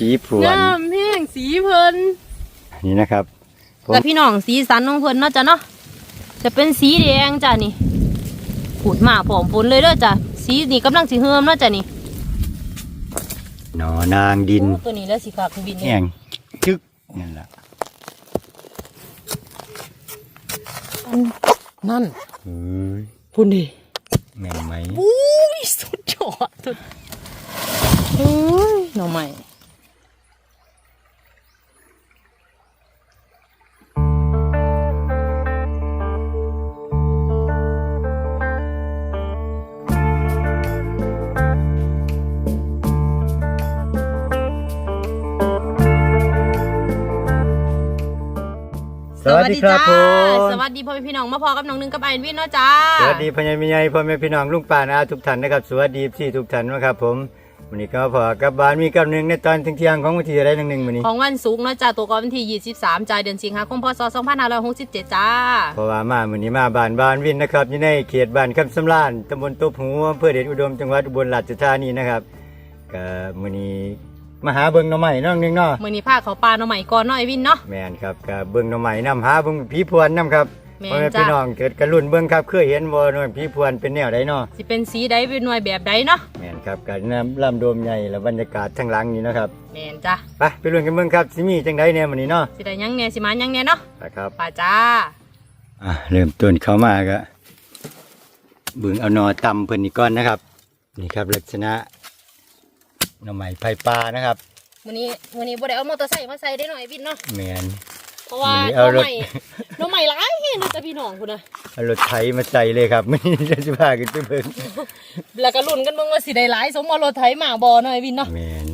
ผีพรวนงามแห้งสีเพิ่นนี่นะครับ ผมแต่พี่น้องสีสันของเพิ่นเนาะจ้ะเนาะจะเป็นสีแดงจ้ะนี่ขูดมาผอมฝนเลยเด้อจ้ะสีนี่กำลังสีเฮิมเนาะจ้ะนี่หนอนางดินโอ้ตัวนี้แล้วสีขาวคือบินแห้งจึกนั่นล่ะนั่นเฮ้ยพุ่นดิแม่นไหมอุ้ยสุดยอดสุดเฮ้ยหน่อใหม่ สวัสดีครับผจ้ามสสวัสดีพ่อแม่พี่น้องมาพอกับน้องหนึงกับไอวินเนาะจ้าวัสดีพญามิยายพ่อแม่พี่น้องลุงป่านาทุกท่านนะครับ สวัสดีพี่ทุกท่านนะครับผมวันนี้ก็มาพอกับบ้านมีกับหนึ่งในตอนเที่ยงๆของวันที่อะไรหนึ่งหนึ่งวันนี้ ของวันศุกร์เนาะจ้าตัวก่อนวันที่ 23จ่ายเดือนสิงหาคมพศ2567จ้า เพราะว่ามาวันนี้มาบ้านบ้านวินนะครับอยู่ในเขตบ้านคำสำราญตำบลตบหูอำเภอเดชอุดมจังหวัดอุบลราชธานีนะครับก็มื้อนี้ มาหาเบิ่งหน่อไม้น้องหนึงเนาะมื้อนี้พาเขาปลาหน่อใหม่ก่อนเนาะไอวินเนาะแม่นครับก็เบิ่งหน่อไม้นํหาเบิ่งผีพรวนนํครับแม่นพ่อแม่จ้ะพี่น้องเกิดกระลุ่นเบิ่งครับเคยเห็นบ่หน่อยผีพรวนเป็นแนวใดเนาะสิเป็นสีใดเป็นหน่วยแบบใดเนาะแม่นครับก็น้ำลำโดมใหญ่และบรรยากาศทางหลังนี่นะครับแม่นจ้าไปไปลุ้นกันเบิ่งครับสิมีจังไดแน่มื้อนี้เนาะสิได้หยังแหน่สิมาหยังแหน่เนาะนะครับป่าจ้าอะเริ่มต้นเข้ามาก็เบิ่งเอาหนอตำเพิ่นนี่ก่อนนะครับนี่ครับลักษณะ หน่อไม้ไผ่ปลานะครับมื้อนี้มื้อนี้บ่ได้เอามอเตอร์ไซค์มาใส่ได้หน่อยวินเนาะแม่นเพราะว่ามื้อนี้หน่เอาอรถ ใหม่หน่อใหม่หลายเห็นจ้ะพี่น้องพุ่นน่ะเอารถไถมาใส่เลยครับมื้อนี้จะสิพากันไปเบิ่งแล้วก็ลุ้นกันเบิ่งว่าสิได้หลายสมเอารถไถมาบ่เนาะไอวินเนาะแม่น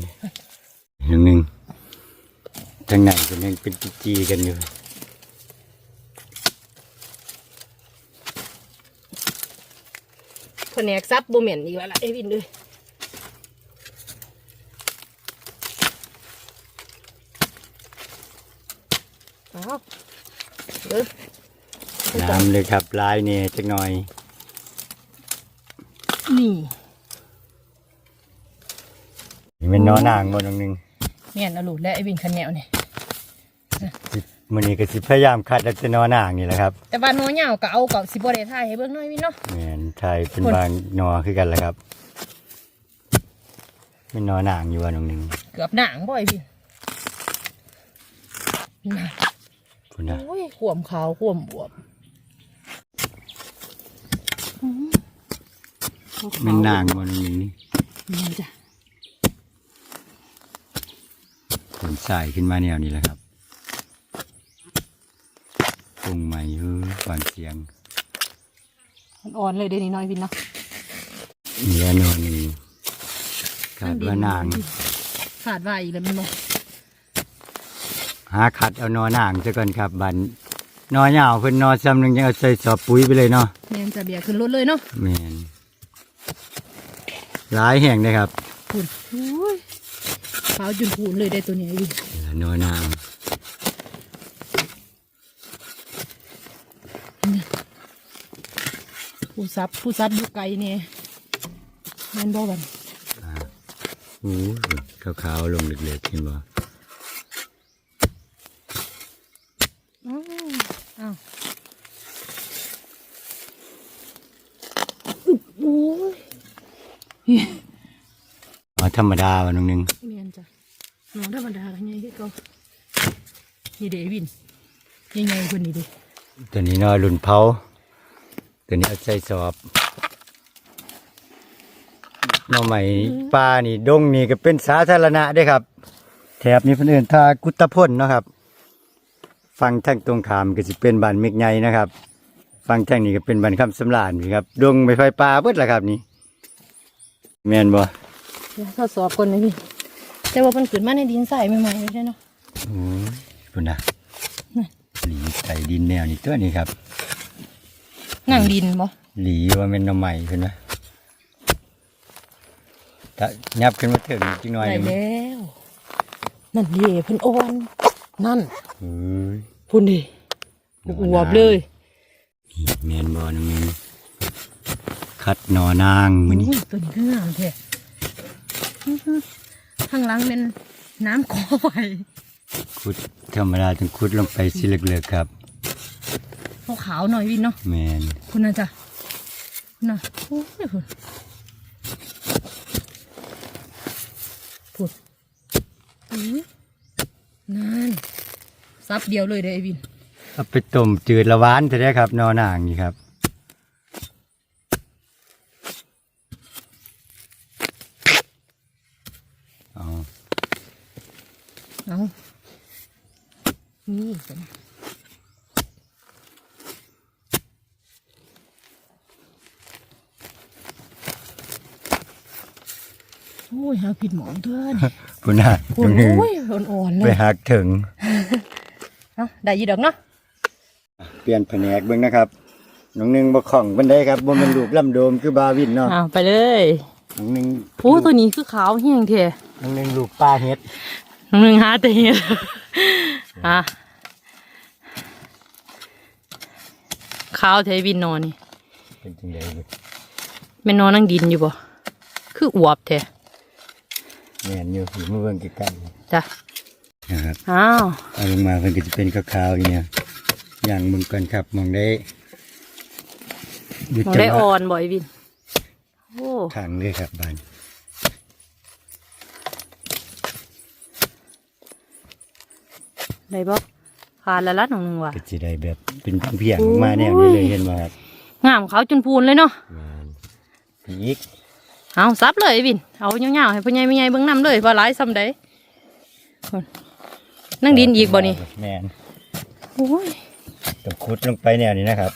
หนึ่งหนึ่งทางไหนก็ยังเป็นจีๆกันอยู่แผนกซับบ่แม่นอีกแล้วล่ะไอวินเอ้ย อ้าวเด้อน้ำเลยครับลายเนี่ยจักหน่อย นี่นี่เป็นหนอนางบ่หนองหนึงแม่นเอาลูกและไอวินคันแนวนี่สิมื้อนี้ก็สิพยายามคัดเอาแต่หนอนางนี่แหละครับ แต่ว่าหน้อยาวก็เอาก็สิบ่ได้ถ่ายให้เบิ่งหน่อยวินเนาะแม่นไทยเป็นคนบางหนอคือกันแหละครับเป็นหนอนางอยู่ว่าหนองหนึงเกือบหนังบ่ไอวิน นี่นะพุ่นนะโอ้ยขวมขาวขวมบวบแม่นนางบ่หนองหนึงนี่นี่จ้ะผลสายขึ้นมาแนวนี้แหละครับตรงใหม่เฮ้ยฟังเสียงอ่อนๆเลยเดี๋ยวนี้น้อยวินเนาะเนื้อนอนนี่ขาดว่านางขาดว่าอีกแล้วแมันบ่ หาขัดเอานอนางซะก่อนครับบันนอยาวเพิ่นนอซ้ำหนึงยังเอาใส่สอบปุ๋ยไปเลยเนาะแม่นจะเบียร์ขึ้นรถเลยเนาะแม่นหลายแห่งเลยครับคุณโอ้ยขาวจุนพูนเลยได้ตัวนี้วินนอนางผู้ซับผู้ซับอยู่ไกลเนี่ยแม่นบ่บัน อู้ขาวๆลงเล็กๆเห็นบ่ อ้าวอ้าวโอ้ย อ๋อธรรมดาวันนึงแม่นจ้ะน้องธรรมดากันไงที่เขานี่เดวินยังไงคนนี้เดิตัวนี้เนอรุ่นเผาตัวนี้เอาใส่สอบหน่อใหม่ปลานี่ดงนี่ก็เป็นสาธารณะเด้ครับ แถบนี้เพิ่นเอิ้นทากุตตะพ่นเนาะครับฟังทางตรงขามก็สิเป็นบ้านเมกใหญ่นะครับ ฟังทางนี้ก็เป็นบ้านคำสำราญนี่ครับดงไม้ไฟปลาเบิดล่ะครับนี่ แม่นบ่เดี๋ยวทดสอบคนนะพี่แต่ว่ามันเกิดมาในดินใส่ใหม่ๆเลยเนาะโอ้ยพุ่นนะหลีไก่ดินแนวนี้ตัวนี้ครับหนังดินบ่หลีว่าเป็นหน่อใหม่เพิ่นนะถ้ายับขึ้นมาถึงจังหน่อยได้นี่มันแล้วนั่นดิเพิ่นอ่อนนั่นเฮ้ย พุ่นดิอวบเลยนี่แมนบอนึงนี่ คัดหนอนางมือนี้อุ้ยตัวนี้คืองามแท้อื้อหือข้างหลังเป็นน้ำกอไฟขุดธรรมดาต้องขุดลงไปสิเลือกๆครับพวกขาวหน่อยวินเนาะแมนคุณน่ะจ้ะคุณน่ะโอ้ยคุณพูดอุ้ยนั่นซับเดียวเลยเด้อไอ้วินเอาไปต้มจืดละหวานจะได้ครับนอนอ่างนี่ครับอ๋อ เอานี่สินะโอ้ยหาผิดหมอนเพื่อนคุณน่ะโอ้ตรงนี้ยอ่อนๆเลไปยหักถึง เอาได้ยีดอกเนาะเปลี่ยนแผนกเบิ่งนะครับน้องหนึงบ่ของบันไดครับบ่แมันลูกลำโดมคือบาวินเนาะเอาไปเลยน้องหนึงโอ้ตัวนี้คือขาวเฮียงเทน้องหนึงลูกปลาเฮ็ดน้องหนึ่งหาแต่เห็ดอะขาวเทวินนอนนี่เป็นจังได๋เว้ยแม่นอนนั่งดินอยู่บ่คืออวบแท้ แม่นอยู่อยู่มาเบิ่งใกล้จ้ะๆนะครับอ้าวเอาลงมาเพิ่นก็จะเป็นขาวๆอย่างเงี้ยอย่างมึงก่อนครับมองได้อยู่มองจัได้งหอ่อวะนบ่อยวินโอ้ขังเลยครับบ้านได้บ่ผ่านแล้วละน้องหนึ่งว่ะก็สิได้แบบเป็นเพียงๆมาแนวนี้เลยเห็นบ่ครับงามขาวจนพูนเลยเนาะ แม่นอีก เอาซับเลยวินเอาเงาวๆให้พ่อใหญ่แม่ใหญ่เบิ่งนำเลยว่าหลายซำใดพุ่นนั่งดินอีกบ่นี่แม่นโอ้ยต้องขุดลงไปแนวนี้นะครับ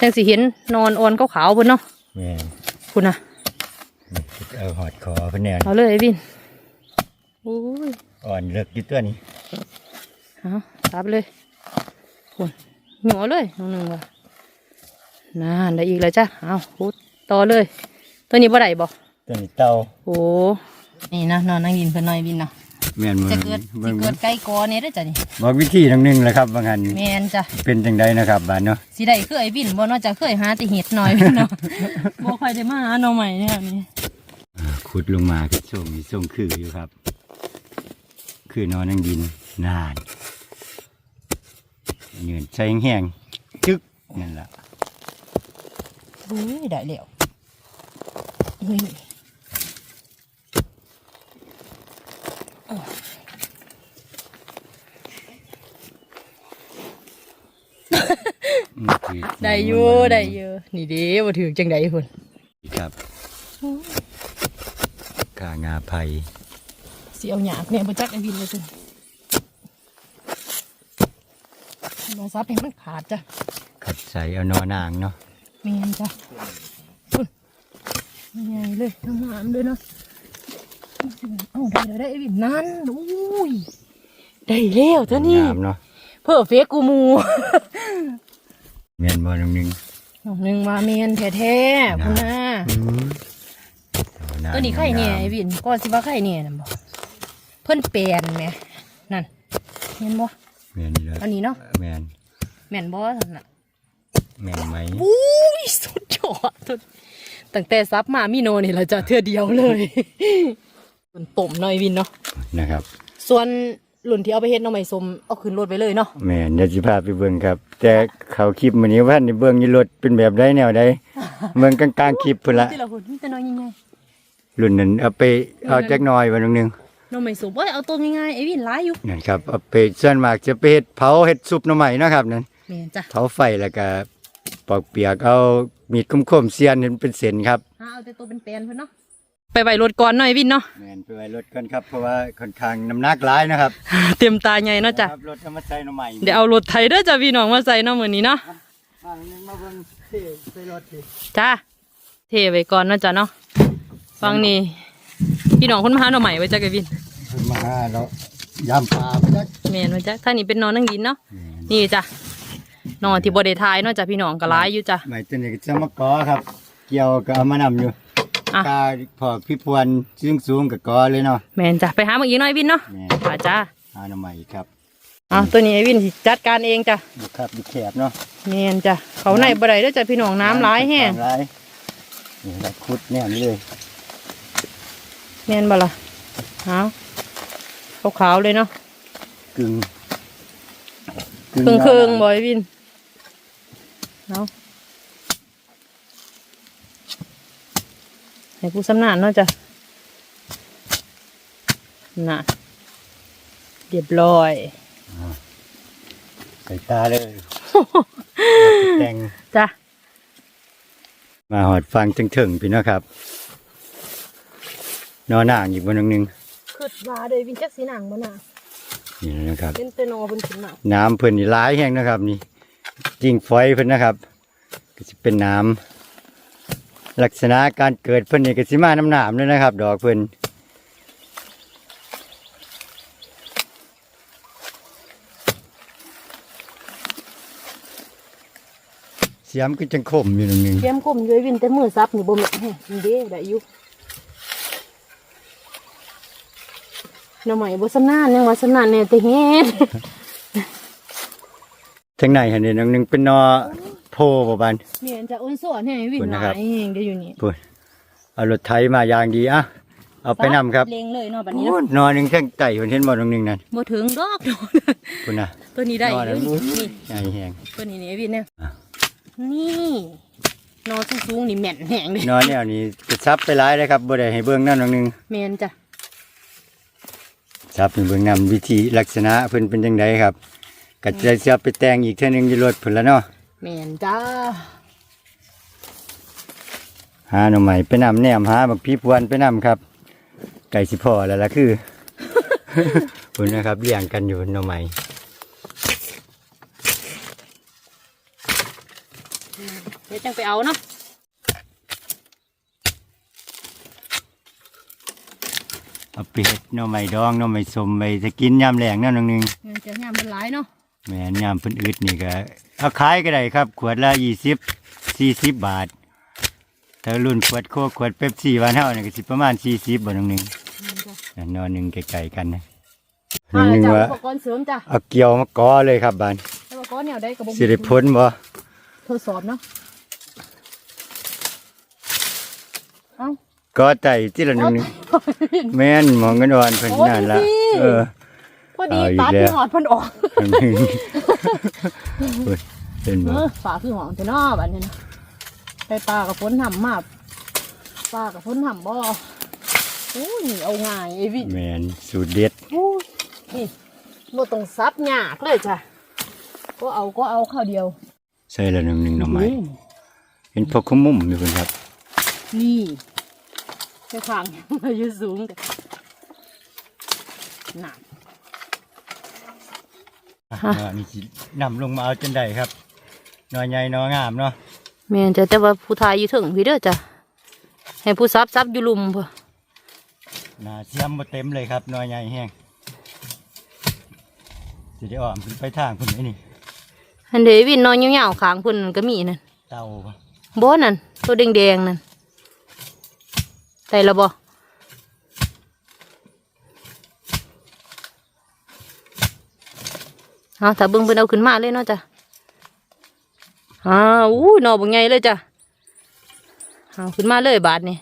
จังสิเห็นนอนอ่อนขาวๆพุ่นเนาะแม่นคุณน่ะนี่เอาหอดคอเพิ่นแนวนี้เอาเลยไอ้วินโอ้ยอ่อนเลิกอยู่ตัวนี้เอาซับเลยคุณหนัวเลยน้องหนึ่งว่ะน่าได้อีกแล้วจ้ะเอาพูดต่อเลย ตัวนี้บ่ได้บ่ ตัวนี้เต่าโอ้นี่นะนอนนั่งยินเพิ่นหน่อยวินเนาะแม่นบ่จะเกิดบิ่สิงเกิดไก่กอเนี่ยได้อจ้ะนี่บอกวิธีทางหนึงแหละครับว่างั้นแมนจ้ะเป็นจังไดนะครับบ้านเนาะสิได้คือไอ้วินบ่เนาะจะเคยหาแต่เห็ดหน่อยวินเนาะบ่ค่อยได้มาหาหน่อใหม่เนี่ยนี่อ่าขุดลงมาคือส่งมีส่งคืออยู่ครับ คือนอนนั่งดินนานเงินใช้แห้งๆจึกนั่นแหละอุ้ยได้แล้วนี่อืมคือ ได้อยู่ได้อยู่นี่เด้บ่ถือจังไดพุ่นครับกางาไผ่สิเอาหยาบเนี่ยบ่จักไอ้วินเลยจ้ะมาซับให้มันขาดจ้ะขัดใส่เอานอนางเนาะเมียนจ้ะพุ่นใหญ่เลยน้ำหามด้วยเนาะ เอ้าได้ได้ได้ไอ้วินนั่นอุ้ยได้แล้วเท่านี้งามเนาะเพื่อเฟกกูหมูเมียนบอลนึงน้องหนึ่งมาเมียนแท้ๆพุ่นน่ะตัวนี้ไข่เนี่ยไอ้วินก็สิว่าไข่เนี่ยนะบ่เพิ่นเปลี่ยนแหมนั่นเห็นบ่เมียนนี่แหละอันนี้เนาะเมียนแม่นบ่ซั่นน่ะเมียนไหมอุ้ยสุดยอดสุดตั้งแต่ซับมามีโนนี่เราจะเทื่อเดียวเลย ส่วนต้มหน่อยวินเนาะนะครับ ส่วนหลุ่นที่เอาไปเฮ็ดหน้องใหม่สมเอาขึ้นรถไปเลยเนาะแม่นเดี๋ยวสิพาไปเบิ่งครับ แต่เขาคลิปมื้อนี้ว่าในเบิ่งอยู่รถเป็นแบบใดแนวใดเบิ่งกลางๆคลิปพุ่นละที่เราหุ่นมีแต่น้อยยังไงรุ่นนั้นเอาไปเอาจักหน่อยวันนึงหน้องใหม่สมว่าเอาตัวง่ายๆไอ้วินหลายอยู่นั่นครับเอาไปส่วนมากจะไปเฮ็ดเผาเฮ็ดซุปหน่อไม้เนาะครับนั่นแม่นจ้ะเผาไฟแล้วก็ปอกเปียกเอามีดคมๆเสียนเห็นเป็นเส้นครับหาเอาแต่ตัวเป็นแปลนเพิ่นเนาะ ไปไว้รถก่อนหน่อยวินเนาะ แม่นไปไว้รถกันครับเพราะว่าค่อนข้างน้ำหนักหลายนะครับเต็มตาใหญ่เนาะจ้ะ ครับรถเอามาใส่หน่อไม้เดี๋ยวเอารถไถเด้อจ้ะพี่น้องมาใส่เนาะมื้อนี้เนาะ มานึงมาเบิ่งเท่ใส่รถดิจ้า เทไว้ก่อนเนาะจ้ะเนาะฟังนี่พี่น้องคนมาหาหน่อใหม่ไว้จ้ะกวินเพิ่นมาหาเรายามปลาไปจักแม่นไว้จ้ะถ้านี่เป็นนอนนั่งดินเนาะ นี่จ้ะนอนที่บ่ได้ทายเนาะจ้ะพี่น้องก็หลายอยู่จ้ะไม้ตัวนี้ก็จะมากอครับ เกี่ยวก็เอามานำอยู่ อะ กาพอพี่พวนสูงสูงๆกับกอเลยเนาะแม่นจ้ะไปหามาอีกหน่อยวินเนาะแม่จ้าจ้าหาหน่อไม้อีกครับอะตัวนี้ไอ้วินสิจัดการเองจ้ะดูครับดูแคบเนาะแม่นจ้ะเขาในบ่ได้เด้อจ้ะพี่น้องน้ำหลายแห้งน้ำหลายนี่เราขุดแนวนี้เลยแม่นบ่ล่ะเอาขาวๆเลยเนาะกึ่งเคืองเคืองๆบอยวินเอา ให้ผู้สำนานเนาะจ้ะน่ะเรียบร้อยใส่ตาเลยแต่งจ้ะ มาหอดฟังถึงถึงๆพี่เนาะครับ นอนอ่างอีกบนนึงขึ้นมาเลยวินจักสีหนังมันน่ะนี่นะครับ เป็นเตโนเป็นขึ้นมาน้ำเพิ่นนี่หลายแห้งนะครับ นี่จิงฝอยเพิ่นนะครับ ก็จะเป็นน้ำ ลักษณะการเกิดเพิ่นนี่ก็สิมาน้ำหนามเลยนะครับ ดอกเพิ่นเสียมก็จังคมอยู่ตรงนึงเตรียมกลมเลยวินแต่มือซับนี่บ่แม่นแฮะนี่เด้ได้อยู่หน่อไม้บ่สำนานยังว่าสำนานแน่แต่เฮ็ดทั้งในหันนี่น้องหนึงเป็นนอ โพบ่บานเมียนจะอ้นสวนให้วินขอบคุณหนะครัลาบยแห่งเดียวอยู่นี่พูดเอารถไถมาอย่างดีอะเอาไปนำครับเล็งเลยเนาะบัดนี้โอ้เนาะนอนหนึงเท่งไต่คนเห็นบ่น้องหนึงนั่นบ่ถึงดอกดอกพูดนะตัวนี้ได้นอนเลแล้วยอุ๊ยนี่ใหญ่แหงตัวนี้นี่ไอ้วินเนี่ยอะนี่นอนสูงๆนี่แม่นแหงเลยนอนแนวนี้จะซับไปหลายเลยครับบ่ได้ให้เบิ่งนั่นน้องหนึงแม่นจ้ะซับให้เบิ่งนํวิธีลักษณะเพิ่นเป็นจังไดครับก็จะจะไปแต่งอีกเทื่อหนึงอยู่รถเพิ่นละเนาะ แม่นจ้าหาหน่อใหม่ไปนำแนมหาบักพี่พวนไปนำครับ ไก่สิพอแล้วล่ะคือพุ่นนะครับเลี้ยงกันอยู่หน่อใหม่เดี๋ยวจังไปเอาเนาะเอาไปเฮ็ดหน่อใหม่ดองหน่อใหม่สมไปจะกินยามแลงนั่นน้องหนึงแม่นจะงามเป็นหลายเนาะ แม่นยามเพิ่นอึดนี่ก็เอาขายก็ได้ครับ ขวดละยี่สิบสี่สิบบาท ถ้ารุ่นขวดโคกขวดเป๊ปซี่บ้านเฮานี่ก็สิประมาณสี่สิบบ่น้องหนึงแม่นจ้ะอันนอนหนึงไกลๆกันนะน้อ่าองหนึงจ้ะว่าอุปกรณ์เสริมจ้ะเอาเกี่ยวมาก่อเลยครับบานอุปกรณ์แนวใดก็บ่สิได้พ้นบ่ทดสอบเนาะเอ้าก่อใจที่ละน้องหนึงแม่นหมองกันอ่อนเพิ่นนั่นละโอ้ยพี่เออพ อดีเอาอีกตัดแล้วที่หอดเพิ่นออกน้องหนึงเฮ้ยเป็นบ่เออฝาคือหอมแต่นอบัดนี้นะไปปลากับฝนทำมาปลากับฝนทำบ่โอ้ยเอาง่ายไอ้วิแม่นสูตรเด็ดโอ้ยนี่บ่ต้องซับยากเลยจ้ะก็เอาก็เอาข้าวเดียว ใส่ละน้องหนึงหน่อไม้อืมเห็นพวกขมุมอยู่เพิ่นครับ นี่เจ้าข้างมาอยู่สูงกันหนักอะฮะเนาะนี่สินำลงมาเอาจนได้ครับนอใหญ่นองามเนาะแม่นจะแต่ว่าผู้ทายอยู่ถึงพี่เด้อจ้ะให้ผู้ซับซับอยู่ลุมพ่อหนาเสียมบ่เต็มเลยครับนอใหญ่แห้งสิได้อ้อมขึ้นไปทางพุ่นไหมนี่อันเดวินนอนยาวๆข้างเพิ่นนั่นก็มีนั่นเต่าปะบ่นั่นตัวแดงๆนั่นได้และบ่ เอาถ้าเบิ่งเพิ่นเอาขึ้นมาเลยเนาะจ้ะอ้าวอู้หนอบ่ใหญ่เลยจ้ะเอาขึ้นมาเลยบาทนี่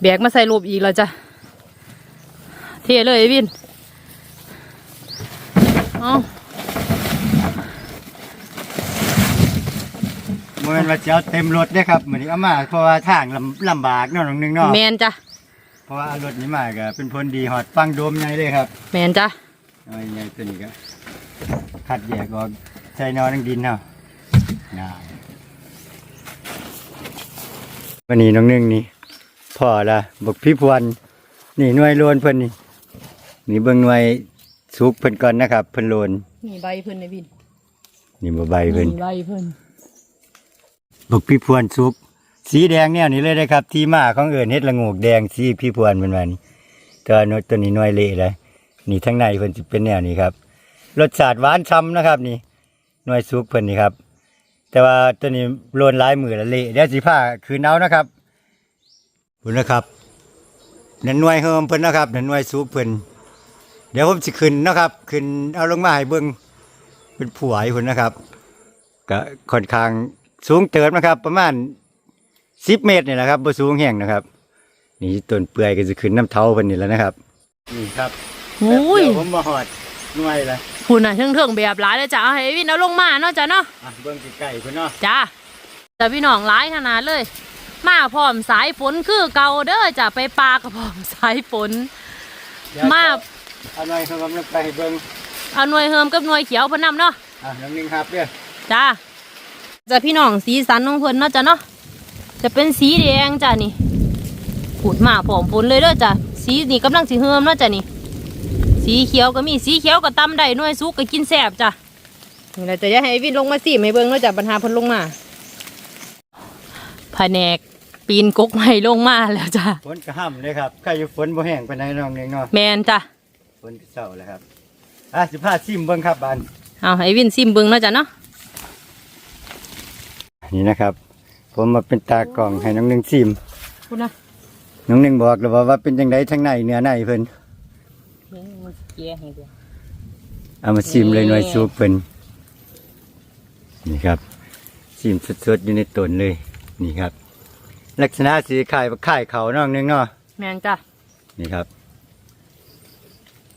แบกมาใส่รูปอีกแล้วจ้ะเทเลยไอ้วินเอาเมื่อวันว่าจะเอาเต็มรถเด้อครับเหมือนเอามาเพราะว่าทางลำลำบากเนาะน้องหนึงเนาะ แมนจ้ะเพ ราะว่าเอารถนี้มาก็เป็นผลดีหอดฟังโดมใหญ่เลยครับแมนจ้ะเอาใหญ่ตัวนี้ก็คัดแยกออกใส่นอนังดินเนาะน่าวันนี้น้องหนึงนี่พ่อละบอกพี่พวนนี่หน่วยโลนเพิ่นนี่นี่เบิ่งหน่วยสุกเพิ่นก่อนนะครับเพิ่นโลนนี่ใบเพิ่นในบินนี่บ่ใบเพิ่นใบเพิ่นบักพี่พวนสุก สีแดงเนี่ยนี่เลยนะครับ ที่มาของเอิญเฮ็ดละโงกแดงสีพี่พวนเป็นว่านี่ตัวโนตัวนี้น้อยเละเลยนี่ทั้งในเพิ่นสิเป็นแนวนี้ครับรสชาติหวานช้ำนะครับ นี่น่วยสุกเพิ่นนี่ครับ แต่ว่าตัวนี้โลนลายมือละเละเดี๋ยวสิผ้าคืนเอานะครับคุณนะครับนั่นหน่วยเฮิมเพิ่นนะครับนั่นหน่วยสุกเพิ่นเดี๋ยวผมสิขึ้นนะครับขึ้นเอาลงมาให้เบิ่งเป็นผัวให้เพิ่นนะครับ ก็ค่อนข้างสูงเติบนะครับ ประมาณ สิบเมตรนี่แหละครับบ่สูงแห้งนะครับ นี่ต้นเปื่อยก็จะขึ้นน้ำเท้าเพิ่นนี่แล้วนะครับ นี่ครับโอ้ย แป๊บเดีวผมมาหอดหน่วยละคุณน่ะเทิงๆแบบหลายเลยจ้ะเอาให้วินเอาลงมาเนาะจ้ะเนาะ อะเบิ่งใกล้ๆเพิ่นเนาะจ้าแต่พี่น้องหลายขนาดเลย มาพร้อมสายฝนคือเก่าเด้อจ้ะไปปลากับพร้อมสายฝน เดี๋ยวมาเอาหน่อยเขากำลังไปให้เบิ่งเอาหน่วยเฮิมกับหน่วยเขียวเพนนำเนาะอะน้องนึงครับเด้อจ้าจะพี่น้องสีสันของเพิ่นเนาะจ้ะเนาะ จะเป็นสีแดงจ้ะนี่ขูดมาผอมฝนเลยเด้อจ้ะสีนี่กำลังสีเฮิมเนาะจ้ะนี่ สีเขียวก็มีสีเขียวก็ตำได้หน่วยสุกก็กินแซ่บจ้ะนี่เราจะอยากให้วินลงมาสิให้เบิ่งเนาะจ้ะปัญหาเพิ่นลงมาแผนกปีนกกใหม่ลงมาแล้วจ้ะฝนก็ห้ำเลยครับใครอยู่ฝนบ่แห้งปานใดน้องนึงเนาะแมนจ้ะฝนก็เศร้าแล้วครับอะสิพาซิมเบิ่งครับบานเอาให้วินซิมเบิ่งเนาะจ้ะเนาะนี่นะครับ ผมมาเป็นตากล้องให้น้องนึงซิมคุณนะน้องนึงบอกแล้วว่าว่าเป็นจังไดทั้งในเนื้อในเพิ่นเกียให้ดูเอามาซิมเลยนี่หน่วยซุปเพิ่นนี่ครับซิมสดๆอยู่ในต้นเลย นี่ครับ ลักษณะสีไข่ไข่เขาน้องนึงเนาะแมนจ้ะนี่ครับ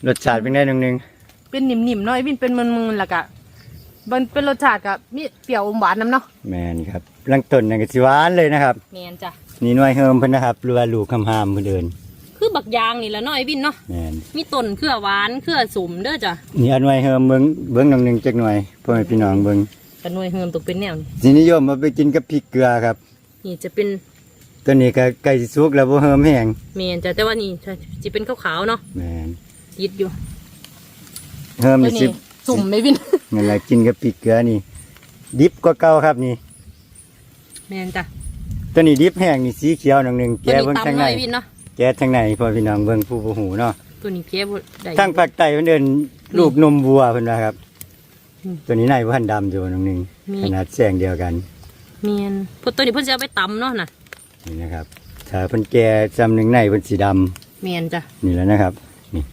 รสชาติเป็นไงน้องนึงเป็นนิ่มๆเนาะไอ้วินเป็นมันๆแล้วก็ มันเป็นรสชาติกับมีเปรี้ยวอมหวานน้ำเนาะแมนครับลังต้นนั่นก็สิหวานเลยนะครับ แมนจ้ะ นี่หน่วยเฮิมเพิ่นนะครับหรือว่าลูกคำหามเพิ่นเดินคือบักยางนี่แหละเนาะไอ้วินเนาะ แมนมีต้นเครือหวานเครือสมเด้อจ้ะนี่อันหน่วยเฮิมเบิ่งเบิ่งน้องนึงจักหน่วยพ่อแม่พี่น้องเบิ่งกันหน่วยเฮิมตกเป็นแนวนี่สินิยมมาไปกินกับพริกเกลือครับนี่จะเป็นตัวนี้ก็ใกล้สิสุกแล้วบ่เฮิมแห้งแมนจ้ะแต่ว่านี่จะเป็นขาวๆเนาะแมนยิดอยู่ เฮิมตัวนี่ สินี้สุ่มไอ้วินนั่นแหละกินกับพริกเกลือนี่ ดิบกว่าเก่าครับนี่แมนจ้ะตัวนี้ดิบแห้งนี่สีเขียวน้องนึงตัวแกะนี้เบิ่งทางตำในเนาะไอ้วินเนาะแกะทางในพ่อพี่น้องเบิ่งผู้บ่ฮู้เนาะตัวนี้เพี้ยบ่ได้ทางภาคใต้เพิ่นเอิ้นลูกนมวัวเพิ่นว่าครับอืมตัวนี้ในพันธุ์ดำอยู่น้องนึงมีขนาดแสงเดียวกันแมนเพราะตัวนี้เพิ่นจะเอาไปตำเนาะน่ะนี่นะครับถ้าเพิ่นแก่จำหนึ่งในเพิ่นสีดำแมนจ้ะนี่แหล้วนะครับ นี่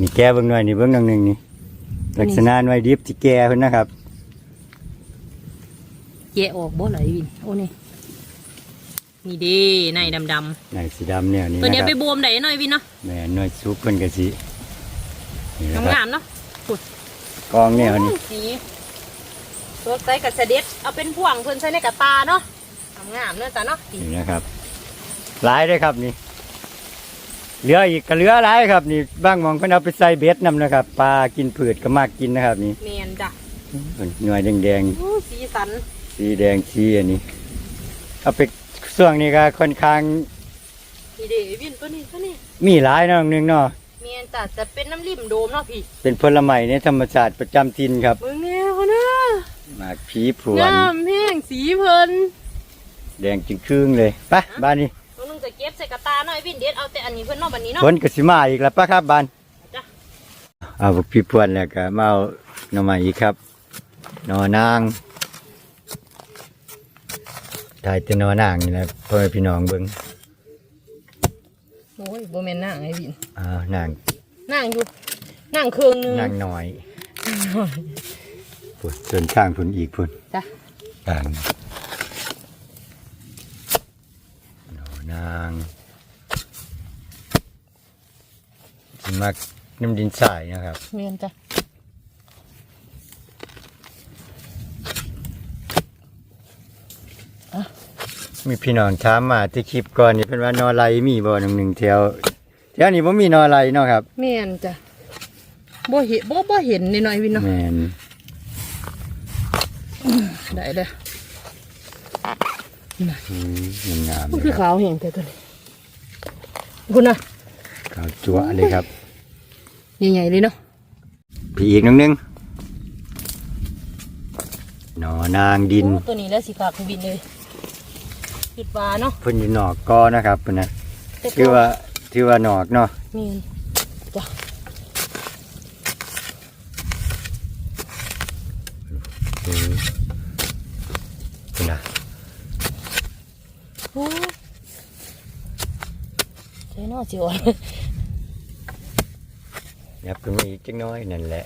นี่แก่เบิ่งหน่อยนี่เบิ่งหนึ่งนี่ ลักษณะหน่วยดิบที่แก่เพิ่นนะครับแยะออกบ่ไหลายวินโอ้นี่นี่เด้ในดำในสีดำเนี่ยนี่ๆตัวนะนี้คไปรับบวมได้หน่อยวินเนาะแม่หน่วยซุปเพิ่นก็สินี่นะครับงามๆเนาะกองแนวนี่สีตัวใส่กับเสด็จเอาเป็นพ่วงเพิ่นใส่ในกระตาเนาะงามๆเนาะจ้ะเนาะสีนี่นะครับหลายเด้วยครับนี่ เหลืออีกก็เหลือหลายครับ นี่บางหมองเพิ่นเอาไปใส่เบ็ดนํนะครับปลากินผืดก็มากกินนะครับ นี่เนียนจ้ะเพิ่นหน่วยแดงอู้สีสันๆสีแดงสีอันนี้ เอาไปช่วงนี้ก็ค่อนข้างนี่เด้วินตัวนี้ตัวนี้มีหลายเนาะนึงเนาะเนียนจ้ะจะเป็นน้ำริมโดมเนาะพี่เป็นผลไม้ในธรรมชาติประจำถิ่นครับเบิ่งแนวนะหมากผีพรวนงามแห้งสีเพิ่นแดงจึงครึ่งเลยไปบ้านนี้ ตัวนึงจะเก็บใส่กระตาเนาะไอ้วินเด็ดเอาแต่อันนี้เพิ่นเนาะบัดนี้เนาะฝนกสิมาอีกแล้วปะครับบานจ้ะเอาพวกพี่พวนแล้วก็มาเอาหน่อไม้อีกครับหนอนางถ่ายแต่หนอนางนี่แหละพ่อแม่พี่น้องเบิ่งโอ้ยบ่แม่นนางไอ้วินอ้านางนางอยู่นางเครื่องหนึง นางน้อยพุ่นส่วนข้างพุ่นอีกพุ่นจ้ะ ต่างหนอนางสิมักน้ำดินทรายนะครับเมียนจ้ะมีพี่น้องถามมาที่คลิปก่อนนี่เป็นว่านอไรมีบ่หนึ่งหนึ่งแถวแถวนี้บ่มีนอไรเนาะครับเมียนจ้ะบ่เห็นบ่บ่เห็นนี่หน่อยวินเนาะแมนได้เด้ออืมงามมันๆคืเลอยครับขาวแห้งแต่ตัวนี้คุณน่ะขาวจั่วเลยครับใหญ่ๆเลยเนาะพี่อีกหนึงหนึงหนอนางดินโอ้ตัวนี้แล้วสิขาวคือวินเลยคิดว่าเนาะเพิ่นอยู่นอกกอนะครับเพิ่นนะแต่ก็ถือว่าถือว่านอกเนาะเมียนจ้ะ นอสิอ่อนยับขึ้นมีจังน้อยนั่นแหละ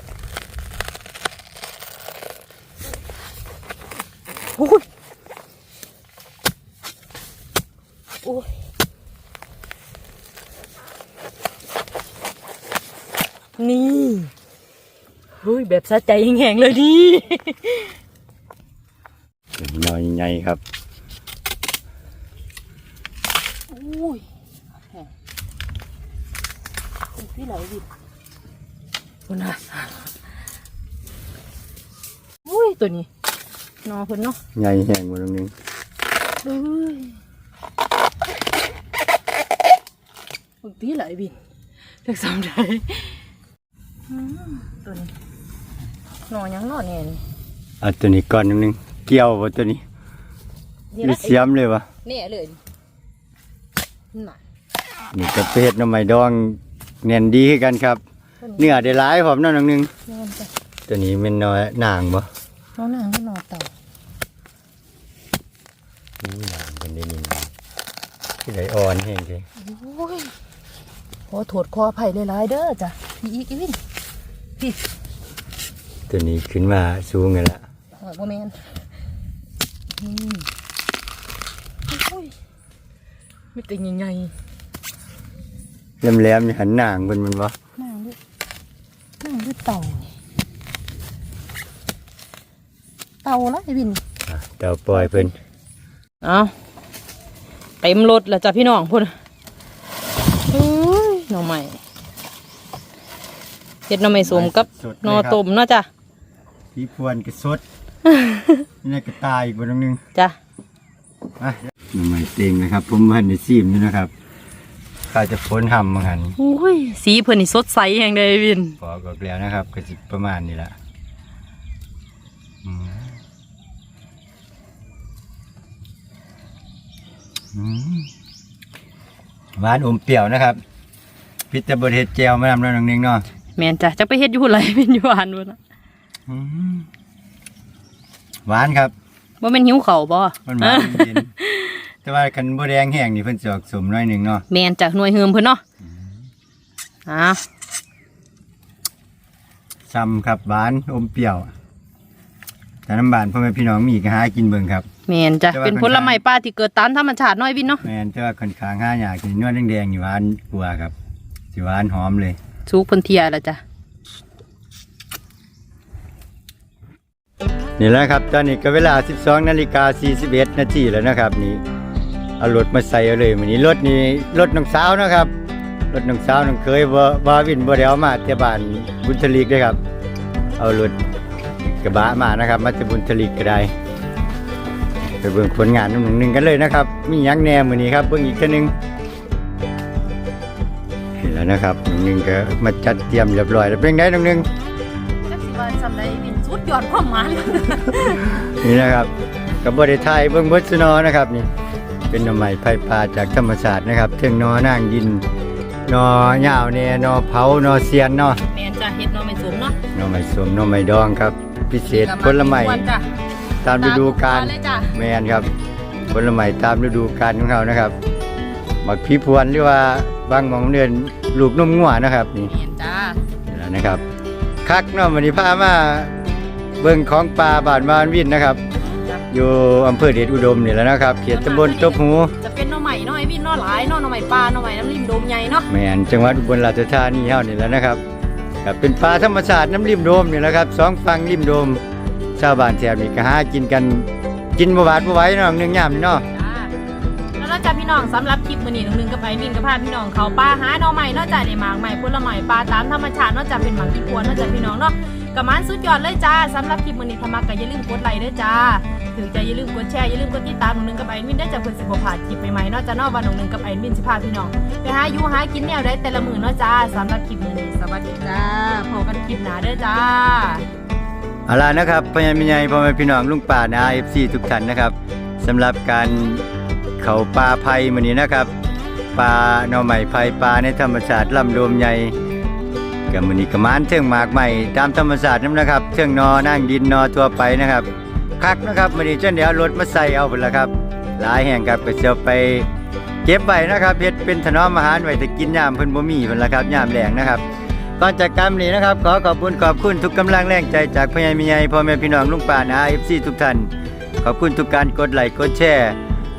โอ้ยโอ้ยนี่เฮ้ยแบบสะใจแห้งเลยดิน้อยใหญ่ครับอ้ย พี่ไหลดิคุณน่ะอุ้ยตัวนี้นอเพิ่นเนาะใหญ่แห้งหมดตรงนึงเอ้ยมึงพี่ไหลบินเลือกสามได้อืมตัวนี้นอยังนอแน่นี่เอาตัวนี้ก่อนตรงนึงเกี่ยวบ่ตัวนี้นี่มีละเสียมเลยวะแน่เลยน่ะนี่ก็เป็ดหน้ำไม้ดอง แน่นดีคือกันครับ เนื้อได้หลายพร้อมเนั่นตรงนึงแน่นจ้ะตัวนี้เป็นน้อยนางบ่น้องนางก็นอเต่าอู้นางเป็นได้นิ่มที่ไหลอ่อนแห้งเลยโอ้ยขอโทษขออภัยหลายๆเด้อจ้ะพี่อีกอีวินพี่ตัวนี้ขึ้นมาสูงกันละหอยบ่แมนอืมโอ้ยไม่ติง ยังไงแหลมๆนี่หันนางเป็นมันบ่นั่งด้วยนั่งด้วยเต่านี่เต่าละไอ้วินอะเต่าปล่อยเพิ่นเอาเต็มรถแล้วจ้ะพี่น้องพุ่นเฮ้ยหน่อใหม่เฮ็ดหน่อใหม่สมกับสดหน่อต้มเนาะจ้ะพี่พวนก็สด นี่ก็ตายอีกบ่ตรงนึงจ้ะ อะหน่อไม้เต็งนะครับ ผมหันในซีมนี่นะครับ ข้าจะพ้นหำมาหันโอ้ยสีเพิ่นนี่สดใสแห่งใดวินพอกอกแล้วนะครับ ก็สิประมาณนี้ละอืมอืมหวานอมเปรี้ยวนะครับพิจารณาเห็ดแจวมานำแล้วน้องนึงเนาะแม่นจ้ะจะไปเฮ็ดอยู่ไรเป็นอยู่อ่านบ่นะอืมหวานครับบ่แม่นหิวข้าวบ่มันหวานเย็น แต่ว่าคันบ่แดงแห้งนี่เพิ่นสิออกสมหน้อยหนึงเนาะแม่นจ้ะหน่วยเฮิมเพิ่นเนาะอ่าซ้ำครับหวานอมเปรี้ยวแต่น้ำบานพ่อแม่พี่น้องมีก็หากินเบิ่งครับ แม่นจ้ะแต่ว่าเป็นผลไม้ป่าที่เกิดตามธรรมชาติน้อยวินเนาะแม่นแต่ว่าค่อนข้างหาอยากกินนวดแดงๆนี่หวานกว่าครับสิหวานหอมเลย สุกเพิ่นเทียแล้วจ้ะนี่แหละครับ ตอนนี้ก็เวลา 12นาฬิกา41นาทีแล้วนะครับนี่ เอารถมาใส่เอาเลยวันนี้รถนี่รถน้องสาวนะครับ รถน้องสาวน้องเคยบ่บ่วินบ่ได้เอามาแต่บ้านบุญทลีกเด้อครับ เอารถกระบะมานะครับ มาจากบุญทลีกก็ได้ไปเบิ่งผลงานน้ำหนึ่งหนึ่งกันเลยนะครับ มีหยังแหน่มื้อนี้ครับเบิ่งอีกเทื่อนึงเห็นแล้วนะครับน้องหนึ่งก็มาจัดเตรียมเรียบร้อยแล้วเป็นไงน้องหนึ่งจักสิว่าซำใดวินสุดยอดความหมายนี่นะครับกับบริไทยเบิ้งเบิดสนอนะครับนี่ เป็นหน่อไม้ไผ่ป่าจากธรรมชาตินะครับเทิงนอนางดินนอยาวเนี่ยนอเผานอเซียนเนาะแม่นจ้ะเฮ็ดหน่อไม้สมเนาะหน่อไม้สวมหน่อไม้ดองครับ พิเศษผลไม้ควรจ้ะตามฤดูกาลตมเลยจ้ะแมนครับผลไม้ตามฤดูกาลของเขานะครับหมักพีพวนหรือว่าบางหมองเดือนลูกนมงัวนะครับนี่แม่นจ้านี่แหล้วนะครับคักเนาะวันนี้พามาเบิ่งของปลาบ้านวานวินนะครับจ้ะ อยู่อำเภอเดชอุดมนี่แหละนะครับเขตตำบลตบหูจะเป็นหน่อใหม่น้อยวินหน่อหลายหน่อหน่อใหม่ปลาหน่อใหม่น้ำริมโดมใหญ่เนาะแม่นจังหวัดอุบลราชธานีเฮานี่แหละนะครับก็เป็นปลาธรรมชาติน้ำริมโดมนี่แหละครับสองฝั่งริมโดม ชาวบ้านแถวนี้ก็หากินกันกินบ่หวาดบ่ไหวเนาะหนึ่งยามนี่เนาะจ้าแล้วเราจะพี่น้องสำหรับคลิปมื้อนี้หนึงกับไอ้มินกับพาพี่น้องเขาปลาหาหน่อใหม่เนาะจ้ะได้หมากใหม่ผลไม้ปลาตามธรรมชาติเนาะจ้ะเป็นหมากที่ควรเนาะจ้ะพี่น้องเนาะ กระมันสุดยอดเลยจ้าสำหรับคลิปมือนี้ธรรมะก็อย่าลืมกดไลค์ด้วยจ้าถึงจะอย่าลืมกดแชร์อย่าลืมกดติดตามหนึ่งกับไอ้มินได้จ้ะเพื่อสิบ่พลาดคลิปใหม่ๆนาะจ้ะเนาะวันหนึ่งกับไอ้มินสิพาพี่น้องไปหาอยู่หากินแนวได้แต่ละมือเนาะจ้าสำหรับคลิปมือนี้สวัสดีจ้าพบกันคลิปหน้าเด้อจ้าเอาล่ะนะครับพญ่แม่ใหญ่พ่อแม่พี่น้องลุงป้านา FC ทุกท่านนะครับสำหรับการเขาปลาไผ่มือนี้นะครับปลาหน่อไม้ไผ่ปลาในธรรมชาติลำโดมใหญ่ ก็มือนี้ก็มานเทิงหมากใหม่ตามธรรมศาสตร์นั่นนะครับเทิงนอนั่งดินนอทั่วไปนะครับคักนะครับมือนี้จนเดี๋ยวรถมาใส่เอาไปละครับ หลายแห่งครับก็จะไปเก็บไว้นะครับเฮ็ดเป็นถนอมอาหารไว้ถ้ากินยามเพิ่นบ่มีเพิ่นละครับยามแลงนะครับก่อนจากการนี้นะครับ ขอขอบคุณขอบคุณทุกกำลังแรงใจจากพ่อใหญ่ม่ใหญ่พ่อแม่พี่น้องลุงป้านา FC ทุกท่านขอบคุณทุกการกดไลค์กดแชร์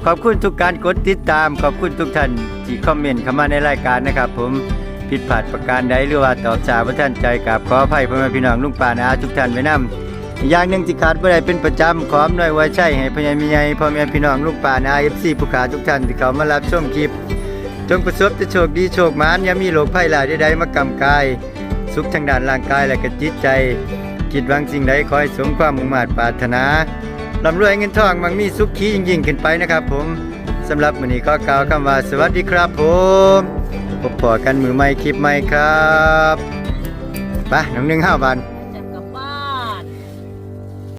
ขอบคุณทุกการกดติดตาม ขอบคุณทุกท่านที่คอมเมนต์เข้ามาในรายการนะครับ ผม ผิดพลาดประการใดหรือว่าตอบจาบ่ทันใจกับขออภัยพ่อแม่พี่น้องลุงป้านาทุกท่านไว้นํอีกอย่างหนึ่งที่ขาดบ่ได้เป็นประจำขออำนวยไว้ใช้ให้พ่อใหญ่ม่ใหญ่พ่อแม่พี่น้องลุงป้านา FC ผู้ขาทุกท่านที่เข้ามารับชมคลิป จงประสบแต่โชคดีโชคมานอย่ามีโรคภัยหลายใดๆมากำกาย สุขทางด้านร่างกายและก็จิตใจคิดหวังสิ่งใดขอให้สมความมุ่งมั่นปรารถนาร่ำรวยเงินทองมังมีสุขขียิ่งยิ่งขึ้นไปนะครับผมสำหรับวันนี้ก็กล่าวคำว่าสวัสดีครับผม พบพอกันมือใหม่คลิปใหม่ครับไปน้องหนึ่งห้าบัน